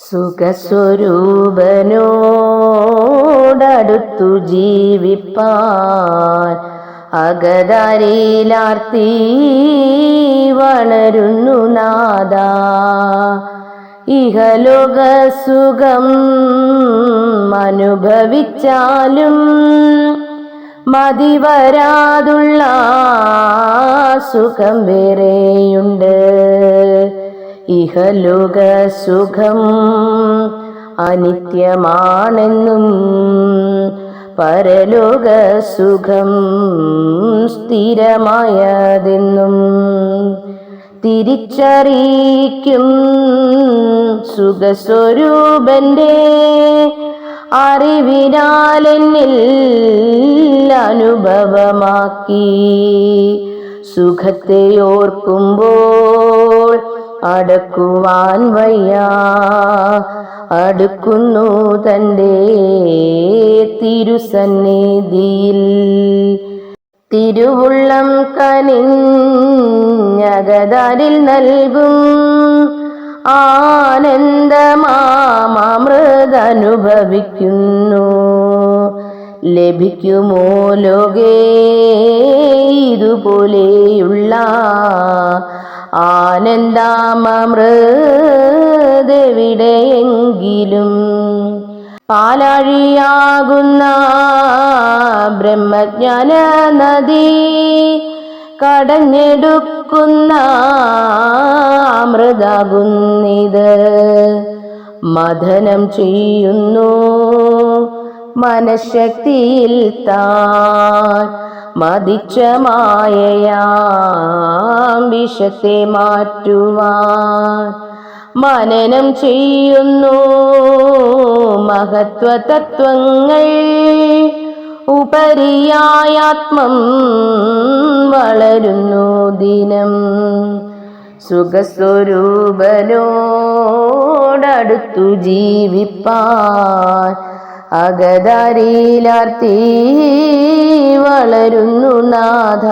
സുഖസ്വരൂപനോടടുത്തു ജീവിപ്പാൻ അകതാരിയിലാർത്തി വളരുന്നു നാദ ഇഹലോക സുഖം അനുഭവിച്ചാലും മതിവരാതുള്ള സുഖം വേറെയുണ്ട്. ഇഹലോക സുഖം അനിത്യമാണെന്നും പരലോകസുഖം സ്ഥിരമായതെന്നും തിരിച്ചറിയിക്കും സുഖസ്വരൂപന്റെ അറിവിനാലെന്നിൽ അനുഭവമാക്കി സുഖത്തെ ഓർക്കുമ്പോൾ അടക്കുവാൻ വയ്യ. അടുക്കുന്നു തന്റെ തിരുസന്നിധിയിൽ. തിരുവുള്ളം കനിഞ്ഞകതാരിൽ നൽകും ആനന്ദമാമൃതനുഭവിക്കുന്നു ലഭിക്കുമോ ലോകേ? ഇതുപോലെയുള്ള ആനന്ദാമൃതെവിടെയെങ്കിലും പാലാഴിയാകുന്ന ബ്രഹ്മജ്ഞാന നദി കടഞ്ഞെടുക്കുന്ന അമൃതാകുന്നിത് മഥനം ചെയ്യുന്നു. മനഃശക്തിയിൽ താൻ മതിച്ച മായയാം മാറ്റുവാൻ. മനനം ചെയ്യുന്നു മഹത്വ തത്വങ്ങൾ ഉപരിയായാത്മം വളരുന്നു ദിനം. സുഖസ്വരൂപനോടടുത്തു ജീവിപ്പാൻ അകതാരിയിലാർത്തി വളരുന്നു നാഥ.